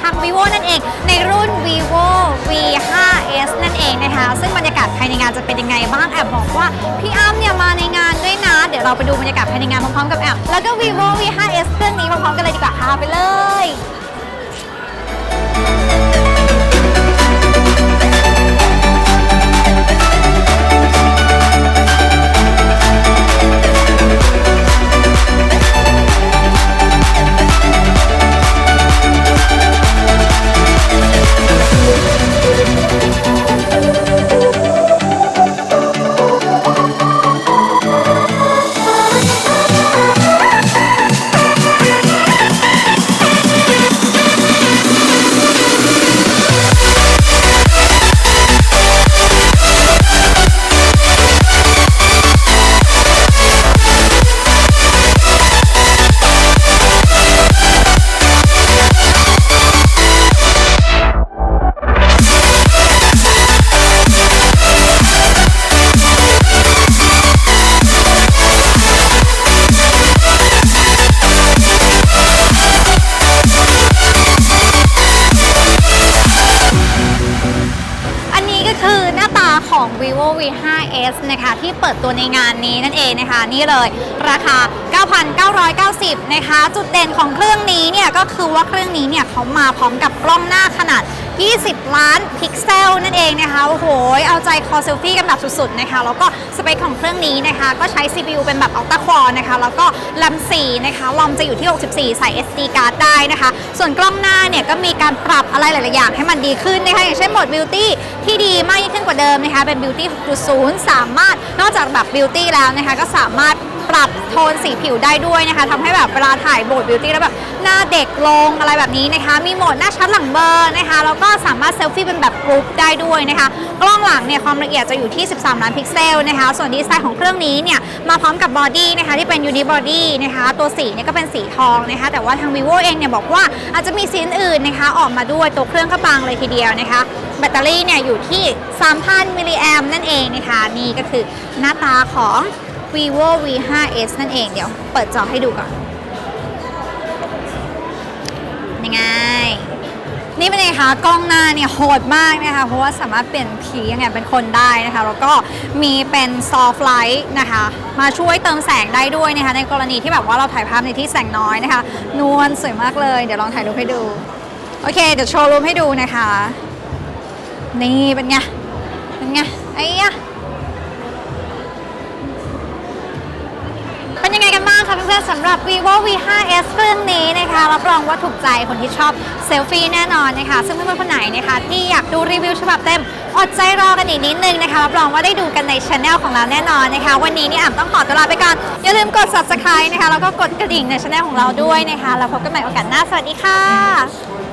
ทาง vivo นั่นเอง ในรุ่น vivo v 5 s นั่นเองนะคะ ซึ่งบรรยากาศภายในงานจะเป็นยังไงบ้างแอบบอกว่าพี่อ้ำเนี่ยมาในงานด้วยนะ เดี๋ยวเราไปดูบรรยากาศภายในงานพร้อมๆกับแอบแล้วก็ vivo v 5 s เครื่องนี้พร้อมๆกันเลยดีกว่าค่ะไปเลย 5 s นะคะ ที่เปิดตัวในงานนี้นั่นเองนะคะ นี่เลยราคา 9,990 นะคะ จุดเด่นของเครื่องนี้เนี่ย ก็คือว่าเครื่องนี้เนี่ยเขามาพร้อมกับกล้องหน้าขนาด 20 ล้านพิกเซลนั่นเองนะคะ โอ้โห เอาใจคอเซลฟี่กันแบบสุดๆนะคะ แล้วก็สเปคของเครื่องนี้นะคะ ก็ใช้ CPU เป็นแบบ Ultra Core นะคะ แล้วก็ลำ4นะคะลอมจะอยู่ที่ 64 ใส่ SD card ได้นะคะ ส่วนกล้องหน้าเนี่ยก็มีการปรับอะไรหลายๆอย่างให้มันดีขึ้นนะคะ อย่างเช่นโหมด Beauty ที่ดีมากยิ่งขึ้นกว่าเดิมนะคะ เป็น Beauty 6.0 สามารถนอกจากแบบ Beauty แล้วนะคะ ก็สามารถ ปรับโทนสีผิวได้ด้วยนะคะทำให้แบบเวลาถ่ายโหมด Beauty แล้วแบบหน้าเด็กลงอะไรแบบนี้นะคะ มีโหมดหน้าชัดหลังเบอร์นะคะแล้วก็สามารถเซลฟี่เป็นแบบกรุ๊ปได้ด้วยนะคะ กล้องหลังเนี่ยความละเอียดจะอยู่ที่ 13 ล้านพิกเซลนะคะ ส่วนดีไซน์ของเครื่องนี้เนี่ยมาพร้อมกับบอดี้นะคะที่เป็นยูนิบอดี้นะคะตัวสีเนี่ยก็เป็นสีทองนะคะ แต่ว่าทาง vivo เองเนี่ยบอกว่าอาจจะมีสีอื่นนะคะ ออกมาด้วยตัวเครื่องก็บางเลยทีเดียวนะคะแบตเตอรี่เนี่ยอยู่ที่ 3,000 มิลลิแอมนั่นเองนะคะ นี่ก็คือหน้าตาของ vivo v 5 s นั่นเองเดี๋ยวเปิดจอให้ดูก่อนยังไง นี่เป็นไงคะกล้องหน้าเนี่ยโหดมากนะคะ เพราะว่าสามารถเปลี่ยนผียังไงเป็นคนได้นะคะ แล้วก็มีเป็นซอฟไลท์นะคะ มาช่วยเติมแสงได้ด้วยนะคะ ในกรณีที่แบบว่าเราถ่ายภาพในที่แสงน้อยนะคะ นวลสวยมากเลย เดี๋ยวลองถ่ายรูปให้ดู โอเค เดี๋ยวโชว์รูปให้ดูนะคะ นี่เป็นไง เป็นไงไอ้ยะ คะเพื่อนๆสำหรับ vivo v 5 s เครื่องนี้นะคะรับรองว่าถูกใจคนที่ชอบเซลฟี่แน่นอนนะคะซึ่งเพื่อนๆคนไหนนะคะที่อยากดูรีวิวฉบับเต็มอดใจรอกันอีกนิดนึงนะคะรับรองว่าได้ดูกันในช anel ของเราแน่นอนนะคะ วันนี้เนี่ยอ่ำต้องขอตัวลาไปก่อน อย่าลืมกด subscribe นะคะแล้วก็กดกระดิ่งในช anel ของเราด้วยนะคะ แล้วพบกันใหม่โอกาสหน้าสวัสดีค่ะ